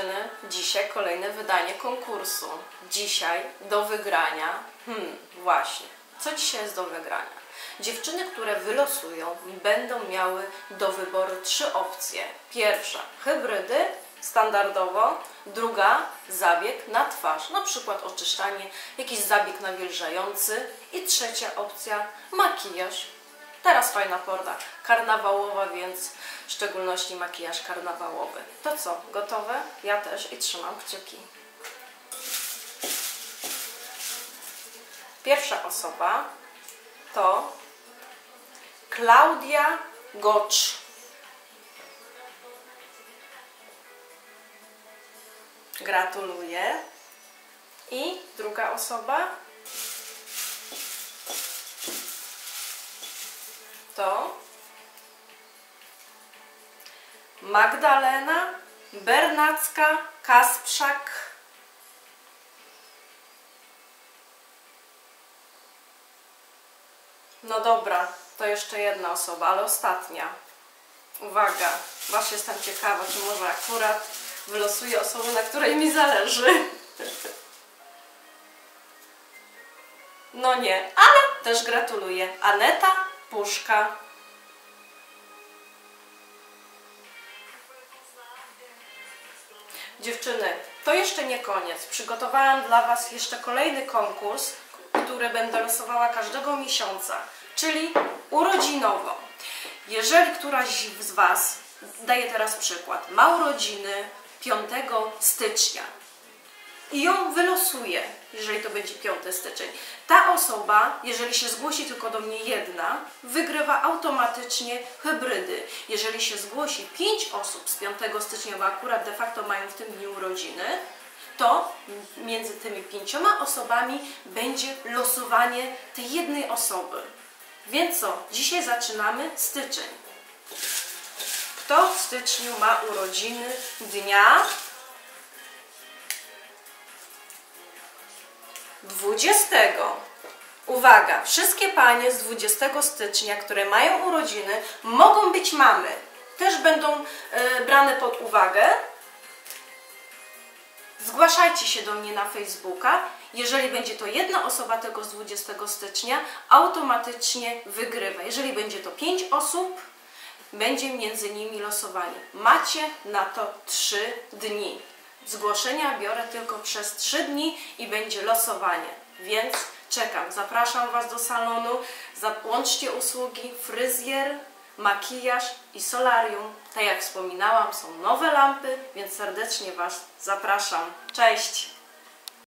dziewczyny, dzisiaj kolejne wydanie konkursu. Dzisiaj do wygrania. Hmm, właśnie. Co dzisiaj jest do wygrania? Dziewczyny, które wylosują, będą miały do wyboru trzy opcje. Pierwsza hybrydy, standardowo. Druga zabieg na twarz, na przykład oczyszczanie, jakiś zabieg nawilżający. I trzecia opcja makijaż. Teraz fajna porda karnawałowa, więc w szczególności makijaż karnawałowy. To co, gotowe? Ja też i trzymam kciuki. Pierwsza osoba to Klaudia Gocz. Gratuluję. I druga osoba to Magdalena Bernacka-Kasprzak. No dobra, to jeszcze jedna osoba, ale ostatnia. Uwaga, właśnie jestem ciekawa, czy może akurat wylosuję osobę, na której mi zależy. No nie, ale też gratuluję. Aneta Puszka. Dziewczyny, to jeszcze nie koniec. Przygotowałam dla Was jeszcze kolejny konkurs, który będę losowała każdego miesiąca, czyli urodzinowo. Jeżeli któraś z Was, daję teraz przykład, ma urodziny 5 stycznia i ją wylosuje, jeżeli to będzie 5 styczeń, ta osoba, jeżeli się zgłosi tylko do mnie jedna, wygrywa automatycznie hybrydy. Jeżeli się zgłosi 5 osób z 5 stycznia, bo akurat de facto mają w tym dniu urodziny, to między tymi pięcioma osobami będzie losowanie tej jednej osoby. Więc co? Dzisiaj zaczynamy styczeń. Kto w styczniu ma urodziny dnia 20. Uwaga, wszystkie panie z 20 stycznia, które mają urodziny, mogą być mamy. Też będą e, brane pod uwagę. Zgłaszajcie się do mnie na Facebooka. Jeżeli będzie to jedna osoba tylko z 20 stycznia, automatycznie wygrywa. Jeżeli będzie to 5 osób, będzie między nimi losowanie. Macie na to 3 dni. Zgłoszenia biorę tylko przez 3 dni i będzie losowanie. Więc czekam. Zapraszam Was do salonu. Łączcie usługi fryzjer, makijaż i solarium. Tak jak wspominałam, są nowe lampy, więc serdecznie Was zapraszam. Cześć!